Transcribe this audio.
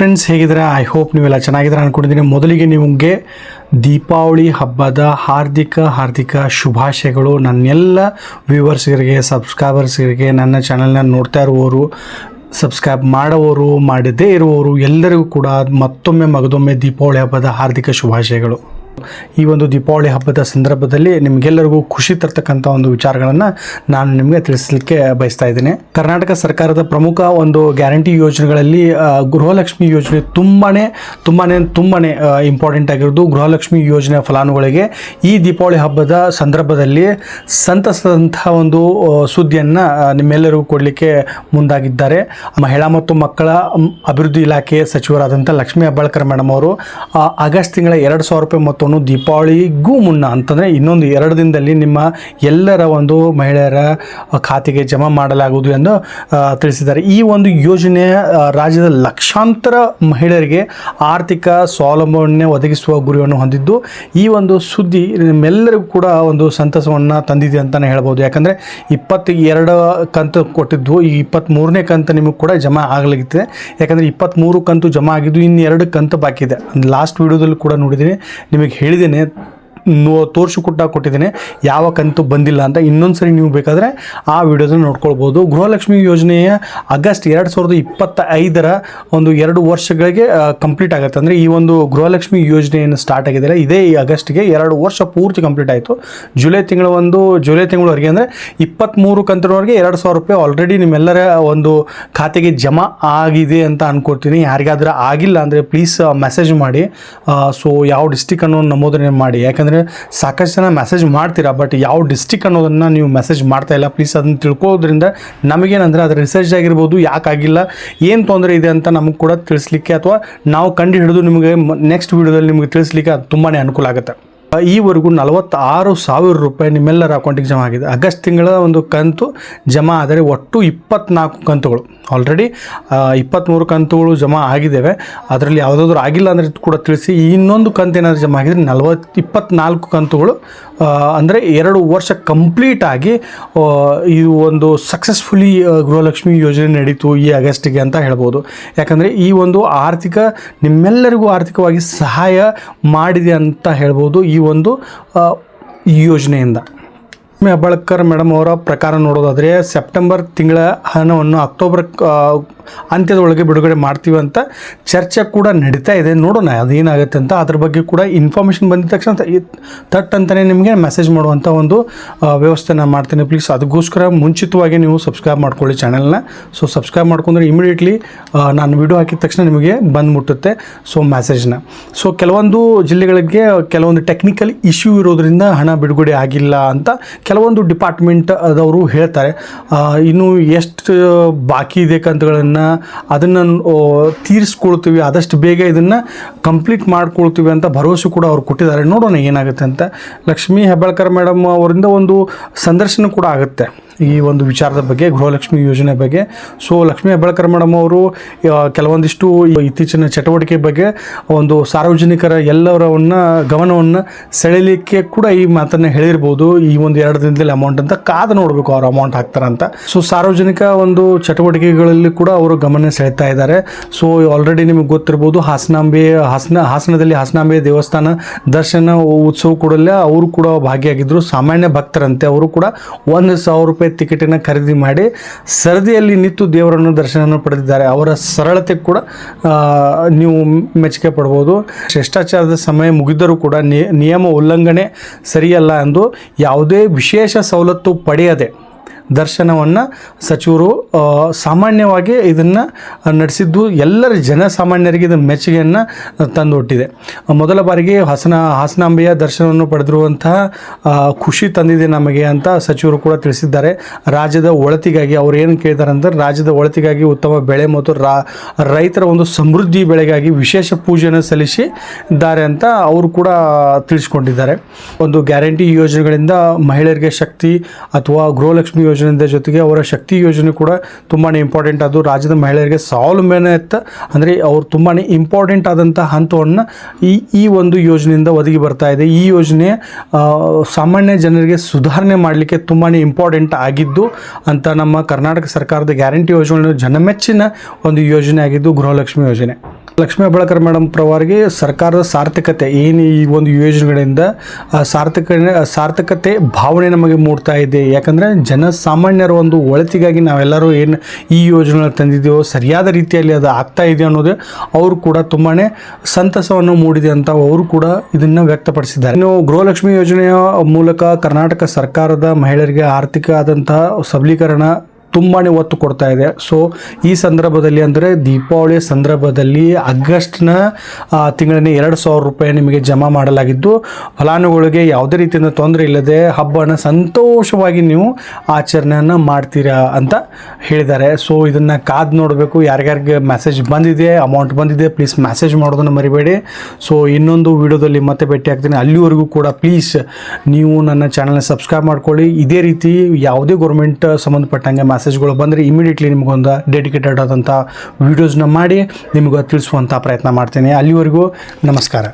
Friends ಹೇಗಿದ್ದೀರಾ? I hope ನೀವೆಲ್ಲ ಚೆನ್ನಾಗಿದ್ದೀರಾ ಅಂದ್ಕೊಂಡಿದ್ದೀನಿ ಮೊದಲಿಗೆ ನಿಮಗೆ ದೀಪಾವಳಿ ಹಬ್ಬದ ಹಾರ್ದಿಕ ಹಾರ್ದಿಕ ಶುಭಾಶಯಗಳು. ನನ್ನೆಲ್ಲ ವ್ಯೂವರ್ಸ್ಗಳಿಗೆ ಸಬ್ಸ್ಕ್ರೈಬರ್ಸ್ಗಳಿಗೆ ನನ್ನ ಚಾನಲ್ನ ನೋಡ್ತಾ ಇರುವವರು ಸಬ್ಸ್ಕ್ರೈಬ್ ಮಾಡೋವರು, ಮಾಡದೇ ಇರುವವರು, ಎಲ್ಲರಿಗೂ ಕೂಡ ಮತ್ತೊಮ್ಮೆ, ಮಗದೊಮ್ಮೆ ದೀಪಾವಳಿ ಹಬ್ಬದ ಹಾರ್ದಿಕ ಶುಭಾಶಯಗಳು. ಈ ಒಂದು ದೀಪಾವಳಿ ಹಬ್ಬದ ಸಂದರ್ಭದಲ್ಲಿ ನಿಮಗೆಲ್ಲರಿಗೂ ಖುಷಿ ತರ್ತಕ್ಕಂಥ ಒಂದು ವಿಚಾರಗಳನ್ನು ನಾನು ನಿಮಗೆ ತಿಳಿಸಲಿಕ್ಕೆ ಬಯಸ್ತಾ ಇದ್ದೀನಿ. ಕರ್ನಾಟಕ ಸರ್ಕಾರದ ಪ್ರಮುಖ ಒಂದು ಗ್ಯಾರಂಟಿ ಯೋಜನೆಗಳಲ್ಲಿ ಗೃಹಲಕ್ಷ್ಮಿ ಯೋಜನೆ ತುಂಬಾನೇ ತುಂಬಾನೇ ತುಂಬಾನೇ ಇಂಪಾರ್ಟೆಂಟ್ ಆಗಿರೋದು. ಗೃಹಲಕ್ಷ್ಮಿ ಯೋಜನೆ ಫಲಾನುಗಳಿಗೆ ಈ ದೀಪಾವಳಿ ಹಬ್ಬದ ಸಂದರ್ಭದಲ್ಲಿ ಸಂತಸದಂತಹ ಒಂದು ಸುದ್ದಿಯನ್ನು ನಿಮ್ಮೆಲ್ಲರಿಗೂ ಕೊಡಲಿಕ್ಕೆ ಮುಂದಾಗಿದ್ದಾರೆ. ಮಹಿಳಾ ಮತ್ತು ಮಕ್ಕಳ ಅಭಿವೃದ್ಧಿ ಇಲಾಖೆಯ ಸಚಿವರಾದಂಥ ಲಕ್ಷ್ಮೀ ಹೆಬ್ಬಾಳ್ಕರ್ ಮೇಡಮ್ ಅವರು ಆಗಸ್ಟ್ ತಿಂಗಳ ಎರಡು ಸಾವಿರ ರೂಪಾಯಿ ಮೊತ್ತವನ್ನು ದೀಪಾವಳಿಗೂ ಮುನ್ನ ಅಂತಂದರೆ ಇನ್ನೊಂದು ಎರಡು ದಿನದಲ್ಲಿ ನಿಮ್ಮ ಎಲ್ಲರ ಒಂದು ಮಹಿಳೆಯರ ಖಾತೆಗೆ ಜಮಾ ಮಾಡಲಾಗುವುದು ಎಂದು ತಿಳಿಸಿದ್ದಾರೆ. ಈ ಒಂದು ಯೋಜನೆ ರಾಜ್ಯದ ಲಕ್ಷಾಂತರ ಮಹಿಳೆಯರಿಗೆ ಆರ್ಥಿಕ ಸ್ವಾವಲಂಬನೆ ಒದಗಿಸುವ ಗುರಿಯನ್ನು ಹೊಂದಿದ್ದು, ಈ ಒಂದು ಸುದ್ದಿ ನಿಮ್ಮೆಲ್ಲರಿಗೂ ಕೂಡ ಒಂದು ಸಂತಸವನ್ನು ತಂದಿದೆ ಅಂತಲೇ ಹೇಳ್ಬೋದು. ಯಾಕಂದರೆ ಇಪ್ಪತ್ತ ಎರಡು ಕಂತು ಕೊಟ್ಟಿದ್ದು, ಈ ಇಪ್ಪತ್ತ್ಮೂರನೇ ಕಂತು ನಿಮಗೆ ಕೂಡ ಜಮಾ ಆಗಲಿಕ್ಕಿದೆ. ಯಾಕಂದರೆ ಇಪ್ಪತ್ತ್ಮೂರು ಕಂತು ಜಮಾ ಆಗಿದ್ದು ಇನ್ನು ಎರಡು ಕಂತು ಬಾಕಿ ಇದೆ ಲಾಸ್ಟ್ ವಿಡಿಯೋದಲ್ಲಿ ಕೂಡ ನೋಡಿದ್ದೀನಿ. ನಿಮಗೆ ಹೇಳಿದ್ದೇನೆ. ನೋ ತೋರಿಸಿಕೊಟ್ಟ ಕೊಟ್ಟಿದ್ದೀನಿ. ಯಾವ ಕಂತು ಬಂದಿಲ್ಲ ಅಂತ ಇನ್ನೊಂದು ಸರಿ ನೀವು ಬೇಕಾದರೆ ಆ ವಿಡಿಯೋದ ನೋಡ್ಕೊಳ್ಬೋದು. ಗೃಹಲಕ್ಷ್ಮಿ ಯೋಜನೆಯ ಆಗಸ್ಟ್ ಎರಡು ಸಾವಿರದ ಇಪ್ಪತ್ತ ಐದರ ಒಂದು ಎರಡು ವರ್ಷಗಳಿಗೆ ಕಂಪ್ಲೀಟ್ ಆಗುತ್ತೆ. ಅಂದರೆ ಈ ಒಂದು ಗೃಹಲಕ್ಷ್ಮಿ ಯೋಜನೆಯನ್ನು ಸ್ಟಾರ್ಟ್ ಆಗಿದ್ದಾರೆ ಇದೇ ಈ ಆಗಸ್ಟ್ಗೆ ಎರಡು ವರ್ಷ ಪೂರ್ತಿ ಕಂಪ್ಲೀಟ್ ಆಯಿತು. ಜುಲೈ ತಿಂಗಳ ಒಂದು, ಜುಲೈ ತಿಂಗಳವರೆಗೆ ಅಂದರೆ ಇಪ್ಪತ್ತ್ಮೂರು ಕಂತಿನವರೆಗೆ ಎರಡು ಸಾವಿರ ರೂಪಾಯಿ ಆಲ್ರೆಡಿ ನಿಮ್ಮೆಲ್ಲರ ಒಂದು ಖಾತೆಗೆ ಜಮಾ ಆಗಿದೆ ಅಂತ ಅಂದ್ಕೊಳ್ತೀನಿ ಯಾರಿಗಾದ್ರೂ ಆಗಿಲ್ಲ ಅಂದರೆ ಪ್ಲೀಸ್ ಮೆಸೇಜ್ ಮಾಡಿ. ಸೊ ಯಾವ ಡಿಸ್ಟಿಕ್ ಅನ್ನೋ ನಮೋದನೆ ಮಾಡಿ. ಯಾಕಂದರೆ ಸಾಕಷ್ಟು ಜನ ಮೆಸೇಜ್ ಮಾಡ್ತೀರಾ ಬಟ್ ಯಾವ ಡಿಸ್ಟಿಕ್ ಅನ್ನೋದನ್ನು ನೀವು ಮೆಸೇಜ್ ಮಾಡ್ತಾ ಇಲ್ಲ. ಪ್ಲೀಸ್ ಅದನ್ನು ತಿಳ್ಕೋದ್ರಿಂದ ನಮಗೇನಂದರೆ ಅದರ ರಿಸರ್ಚ್ ಆಗಿರ್ಬೋದು ಯಾಕಾಗಿಲ್ಲ ಏನು ತೊಂದರೆ ಇದೆ ಅಂತ ನಮಗೆ ಕೂಡ ತಿಳಿಸ್ಲಿಕ್ಕೆ ಅಥವಾ ನಾವು ಕಂಡು ಹಿಡಿದು ನಿಮಗೆ ನೆಕ್ಸ್ಟ್ ವೀಡಿಯೋದಲ್ಲಿ ನಿಮಗೆ ತಿಳಿಸ್ಲಿಕ್ಕೆ ಅದು ತುಂಬಾ ಅನುಕೂಲ ಆಗುತ್ತೆ. ಈವರೆಗೂ ನಲವತ್ತಾರು ಸಾವಿರ ರೂಪಾಯಿ ನಿಮ್ಮೆಲ್ಲರ ಅಕೌಂಟಿಗೆ ಜಮಾ ಆಗಿದೆ. ಆಗಸ್ಟ್ ತಿಂಗಳ ಒಂದು ಕಂತು ಜಮಾ ಆದರೆ ಒಟ್ಟು ಇಪ್ಪತ್ನಾಲ್ಕು ಕಂತುಗಳು. ಆಲ್ರೆಡಿ ಇಪ್ಪತ್ತ್ಮೂರು ಕಂತುಗಳು ಜಮಾ ಆಗಿದ್ದಾವೆ. ಅದರಲ್ಲಿ ಯಾವುದಾದ್ರೂ ಆಗಿಲ್ಲ ಅಂದರೆ ಕೂಡ ತಿಳಿಸಿ. ಇನ್ನೊಂದು ಕಂತು ಏನಾದರೂ ಜಮಾ ಆಗಿದ್ರೆ ನಲವತ್ತು ಇಪ್ಪತ್ನಾಲ್ಕು ಕಂತುಗಳು ಅಂದರೆ ಎರಡು ವರ್ಷ ಕಂಪ್ಲೀಟ್ ಆಗಿ ಈ ಒಂದು ಸಕ್ಸಸ್ಫುಲಿ ಗೃಹಲಕ್ಷ್ಮಿ ಯೋಜನೆ ನಡೀತು ಈ ಆಗಸ್ಟಿಗೆ ಅಂತ ಹೇಳ್ಬೋದು. ಯಾಕಂದರೆ ಈ ಒಂದು ಆರ್ಥಿಕ ನಿಮ್ಮೆಲ್ಲರಿಗೂ ಆರ್ಥಿಕವಾಗಿ ಸಹಾಯ ಮಾಡಿದೆ ಅಂತ ಹೇಳ್ಬೋದು. ಈ ಒಂದು ಯೋಜನೆಯಿಂದ. ಹೆಬ್ಬಾಳ್ಕರ್ ಮೇಡಮ್ ಅವರ ಪ್ರಕಾರ ನೋಡೋದಾದರೆ ಸೆಪ್ಟೆಂಬರ್ ತಿಂಗಳ ಹಣವನ್ನು ಅಕ್ಟೋಬರ್ ಆ, ಅಂತ್ಯದೊಳಗೆ ಬಿಡುಗಡೆ ಮಾಡ್ತೀವಿ ಅಂತ ಚರ್ಚೆ ಕೂಡ ನಡೀತಾ ಇದೆ. ನೋಡೋಣ ಅದೇನಾಗುತ್ತೆ ಅಂತ. ಅದ್ರ ಬಗ್ಗೆ ಕೂಡ ಇನ್ಫಾರ್ಮೇಷನ್ ಬಂದಿದ ತಕ್ಷಣ ತಟ್ ಅಂತಲೇ ನಿಮಗೆ ಮೆಸೇಜ್ ಮಾಡುವಂಥ ಒಂದು ವ್ಯವಸ್ಥೆ ನಾನು ಮಾಡ್ತೀನಿ. ಪ್ಲೀಸ್ ಅದಕ್ಕೋಸ್ಕರ ಮುಂಚಿತವಾಗಿ ನೀವು ಸಬ್ಸ್ಕ್ರೈಬ್ ಮಾಡ್ಕೊಳ್ಳಿ ಚಾನೆಲ್ನ ಸೊ ಸಬ್ಸ್ಕ್ರೈಬ್ ಮಾಡ್ಕೊಂಡ್ರೆ ಇಮಿಡಿಯೇಟ್ಲಿ ನಾನು ವಿಡಿಯೋ ಹಾಕಿದ ತಕ್ಷಣ ನಿಮಗೆ ಬಂದು ಮುಟ್ಟುತ್ತೆ ಸೊ ಮೆಸೇಜ್ನ ಸೊ ಕೆಲವೊಂದು ಜಿಲ್ಲೆಗಳಿಗೆ ಕೆಲವೊಂದು ಟೆಕ್ನಿಕಲ್ ಇಶ್ಯೂ ಇರೋದ್ರಿಂದ ಹಣ ಬಿಡುಗಡೆ ಆಗಿಲ್ಲ ಅಂತ ಕೆಲವೊಂದು ಡಿಪಾರ್ಟ್ಮೆಂಟ್ ಅದವರು ಹೇಳ್ತಾರೆ. ಇನ್ನು ಎಷ್ಟು ಬಾಕಿ ಇದೆ ಕಂತುಗಳನ್ನು ಅದನ್ನು ತೀರಿಸ್ಕೊಳ್ತೀವಿ, ಆದಷ್ಟು ಬೇಗ ಇದನ್ನು ಕಂಪ್ಲೀಟ್ ಮಾಡ್ಕೊಳ್ತೀವಿ ಅಂತ ಭರವಸೆ ಕೂಡ ಅವ್ರು ಕೊಟ್ಟಿದ್ದಾರೆ. ನೋಡೋಣ ಏನಾಗುತ್ತೆ ಅಂತ. ಲಕ್ಷ್ಮೀ ಹೆಬ್ಬಾಳ್ಕರ್ ಮೇಡಮ್ ಅವರಿಂದ ಒಂದು ಸಂದರ್ಶನ ಕೂಡ ಆಗುತ್ತೆ. ಈ ಒಂದು ವಿಚಾರದ ಬಗ್ಗೆ, ಗೃಹಲಕ್ಷ್ಮಿ ಯೋಜನೆ ಬಗ್ಗೆ. ಸೊ ಲಕ್ಷ್ಮೀ ಹೆಬ್ಬಾಳ್ಕರ್ ಮೇಡಮ್ ಅವರು ಕೆಲವೊಂದಿಷ್ಟು ಇತ್ತೀಚಿನ ಚಟುವಟಿಕೆ ಬಗ್ಗೆ ಒಂದು ಸಾರ್ವಜನಿಕರ ಎಲ್ಲರವನ್ನ, ಗಮನವನ್ನು ಸೆಳೆಯಲಿಕ್ಕೆ ಕೂಡ ಈ ಮಾತನ್ನ ಹೇಳಿರ್ಬೋದು. ಈ ಒಂದು ಎರಡು ದಿನದಲ್ಲಿ ಅಮೌಂಟ್ ಅಂತ ಕಾದು ನೋಡಬೇಕು ಅವ್ರು ಅಮೌಂಟ್ ಹಾಕ್ತಾರಂತ. ಸೊ ಸಾರ್ವಜನಿಕ ಒಂದು ಚಟುವಟಿಕೆಗಳಲ್ಲಿ ಕೂಡ ಅವರು ಗಮನ ಸೆಳೀತಾ ಇದ್ದಾರೆ. ಸೊ ಆಲ್ರೆಡಿ ನಿಮಗೆ ಗೊತ್ತಿರ್ಬೋದು, ಹಾಸನಾಂಬೆ, ಹಾಸನ, ಹಾಸನದಲ್ಲಿ ಹಾಸನಾಂಬೆ ದೇವಸ್ಥಾನ ದರ್ಶನ ಉತ್ಸವ ಕೂಡಲೇ ಅವರು ಕೂಡ ಭಾಗಿಯಾಗಿದ್ದರು ಸಾಮಾನ್ಯ ಭಕ್ತರಂತೆ ಅವರು ಕೂಡ ಒಂದು ಸಾವಿರ ರೂಪಾಯಿ ಟಿಕೆಟನ್ನು ಖರೀದಿ ಮಾಡಿ ಸರದಿಯಲ್ಲಿ ನಿಂತು ದೇವರನ್ನು ದರ್ಶನವನ್ನು ಪಡೆದಿದ್ದಾರೆ. ಅವರ ಸರಳತೆ ಕೂಡ ನೀವು ಮೆಚ್ಚುಗೆ ಪಡ್ಬೋದು. ಶಿಷ್ಟಾಚಾರದ ಸಮಯ ಮುಗಿದರೂ ಕೂಡ ನಿಯಮ ಉಲ್ಲಂಘನೆ ಸರಿಯಲ್ಲ ಎಂದು ಯಾವುದೇ ವಿಶೇಷ ಸವಲತ್ತು ಪಡೆಯದೆ ದರ್ಶನವನ್ನು ಸಚಿವರು ಸಾಮಾನ್ಯವಾಗಿ ಇದನ್ನು ನಡೆಸಿದ್ದು ಎಲ್ಲರ ಜನಸಾಮಾನ್ಯರಿಗೆ ಇದನ್ನು ಮೆಚ್ಚುಗೆಯನ್ನು ತಂದೊಟ್ಟಿದೆ. ಮೊದಲ ಬಾರಿಗೆ ಹಾಸನ, ಹಾಸನಾಂಬೆಯ ದರ್ಶನವನ್ನು ಪಡೆದಿರುವಂತಹ ಖುಷಿ ತಂದಿದೆ ನಮಗೆ ಅಂತ ಸಚಿವರು ಕೂಡ ತಿಳಿಸಿದ್ದಾರೆ. ರಾಜ್ಯದ ಒಳತಿಗಾಗಿ ಅವ್ರು ಏನು ಕೇಳ್ತಾರೆ ಅಂದರೆ ರಾಜ್ಯದ ಒಳತಿಗಾಗಿ ಉತ್ತಮ ಬೆಳೆ ಮತ್ತು ರಾ, ರೈತರ ಒಂದು ಸಮೃದ್ಧಿ ಬೆಳೆಗಾಗಿ ವಿಶೇಷ ಪೂಜೆಯನ್ನು ಸಲ್ಲಿಸಿ ಇದ್ದಾರೆ ಅಂತ ಅವರು ಕೂಡ ತಿಳಿಸ್ಕೊಂಡಿದ್ದಾರೆ. ಒಂದು ಗ್ಯಾರಂಟಿ ಯೋಜನೆಗಳಿಂದ ಮಹಿಳೆಯರಿಗೆ ಶಕ್ತಿ ಅಥವಾ ಗೃಹಲಕ್ಷ್ಮಿ ಯೋಜನೆ ಯೋಜನೆ ಜೊತೆಗೆ ಅವರ ಶಕ್ತಿ ಯೋಜನೆ ಕೂಡ ತುಂಬಾ ಇಂಪಾರ್ಟೆಂಟ್ ಅದು ರಾಜ್ಯದ ಮಹಿಳೆಯರಿಗೆ ಸ್ವಾವಲಂಬನೆಯತ್ತ ಅಂದರೆ ಅವ್ರು ತುಂಬಾ ಇಂಪಾರ್ಟೆಂಟ್ ಆದಂಥ ಹಂತವನ್ನು ಈ ಈ ಒಂದು ಯೋಜನೆಯಿಂದ ಒದಗಿ ಬರ್ತಾ ಇದೆ. ಈ ಯೋಜನೆ ಸಾಮಾನ್ಯ ಜನರಿಗೆ ಸುಧಾರಣೆ ಮಾಡಲಿಕ್ಕೆ ತುಂಬಾ ಇಂಪಾರ್ಟೆಂಟ್ ಆಗಿದ್ದು, ಅಂತ ನಮ್ಮ ಕರ್ನಾಟಕ ಸರ್ಕಾರದ ಗ್ಯಾರಂಟಿ ಯೋಜನೆ ಜನಮೆಚ್ಚಿನ ಒಂದು ಯೋಜನೆ ಆಗಿದ್ದು ಗೃಹಲಕ್ಷ್ಮಿ ಯೋಜನೆ. ಲಕ್ಷ್ಮೀ ಬಳಕರ್ ಮೇಡಮ್ ಪ್ರವಾರಿಗೆ ಸರ್ಕಾರದ ಸಾರ್ಥಕತೆ, ಏನು ಈ ಒಂದು ಯೋಜನೆಗಳಿಂದ ಸಾರ್ಥಕ ಸಾರ್ಥಕತೆ ಭಾವನೆ ನಮಗೆ ಮೂಡ್ತಾ ಇದೆ. ಯಾಕಂದರೆ ಜನಸಾಮಾನ್ಯರ ಒಂದು ಒಳಿತಿಗಾಗಿ ನಾವೆಲ್ಲರೂ ಏನು ಈ ಯೋಜನೆ ತಂದಿದ್ದೀವೋ, ಸರಿಯಾದ ರೀತಿಯಲ್ಲಿ ಅದು ಆಗ್ತಾ ಇದೆ ಅನ್ನೋದು ಅವರು ಕೂಡ ತುಂಬಾ ಸಂತಸವನ್ನು ಮೂಡಿದೆ ಅಂತ ಅವರು ಕೂಡ ಇದನ್ನು ವ್ಯಕ್ತಪಡಿಸಿದ್ದಾರೆ. ಇನ್ನು ಗೃಹಲಕ್ಷ್ಮಿ ಯೋಜನೆಯ ಮೂಲಕ ಕರ್ನಾಟಕ ಸರ್ಕಾರದ ಮಹಿಳೆಯರಿಗೆ ಆರ್ಥಿಕ ಆದಂತಹ ಸಬಲೀಕರಣ ತುಂಬಾ ಒತ್ತು ಕೊಡ್ತಾ ಇದೆ. ಸೊ ಈ ಸಂದರ್ಭದಲ್ಲಿ ಅಂದರೆ ದೀಪಾವಳಿ ಸಂದರ್ಭದಲ್ಲಿ ಆಗಸ್ಟ್ನ ಆ, ತಿಂಗಳಿನ ಎರಡು ಸಾವಿರ ರೂಪಾಯಿ ನಿಮಗೆ ಜಮಾ ಮಾಡಲಾಗಿದ್ದು ಫಲಾನುಗಳಿಗೆ ಯಾವುದೇ ರೀತಿಯಿಂದ ತೊಂದರೆ ಇಲ್ಲದೆ ಹಬ್ಬನ ಸಂತೋಷವಾಗಿ ನೀವು ಆಚರಣೆಯನ್ನು ಮಾಡ್ತೀರಾ ಅಂತ ಹೇಳಿದ್ದಾರೆ. ಸೊ ಇದನ್ನು ಕಾದು ನೋಡಬೇಕು. ಯಾರ್ಯಾರಿಗೆ ಮೆಸೇಜ್ ಬಂದಿದೆ ಅಮೌಂಟ್ ಬಂದಿದೆ ಪ್ಲೀಸ್ ಮೆಸೇಜ್ ಮಾಡೋದನ್ನು ಮರಿಬೇಡಿ. ಸೊ ಇನ್ನೊಂದು ವಿಡಿಯೋದಲ್ಲಿ ಮತ್ತೆ ಭೇಟಿ ಆಗ್ತೀನಿ. ಅಲ್ಲಿವರೆಗೂ ಕೂಡ ಪ್ಲೀಸ್ ನೀವು ನನ್ನ ಚಾನಲ್ನ ಸಬ್ಸ್ಕ್ರೈಬ್ ಮಾಡ್ಕೊಳ್ಳಿ. ಇದೇ ರೀತಿ ಯಾವುದೇ ಗೌರ್ಮೆಂಟ್ ಸಂಬಂಧಪಟ್ಟಂಗೆ ಮೆಸೇಜ್ಗಳು ಬಂದರೆ ಇಮಿಡಿಯೇಟ್ಲಿ ನಿಮಗೊಂದು ಡೆಡಿಕೇಟೆಡ್ ಆದಂಥ ವೀಡಿಯೋಸ್ನ ಮಾಡಿ ನಿಮಗೆ ತಿಳಿಸುವಂಥ ಪ್ರಯತ್ನ ಮಾಡ್ತೀನಿ. ಅಲ್ಲಿವರೆಗೂ ನಮಸ್ಕಾರ.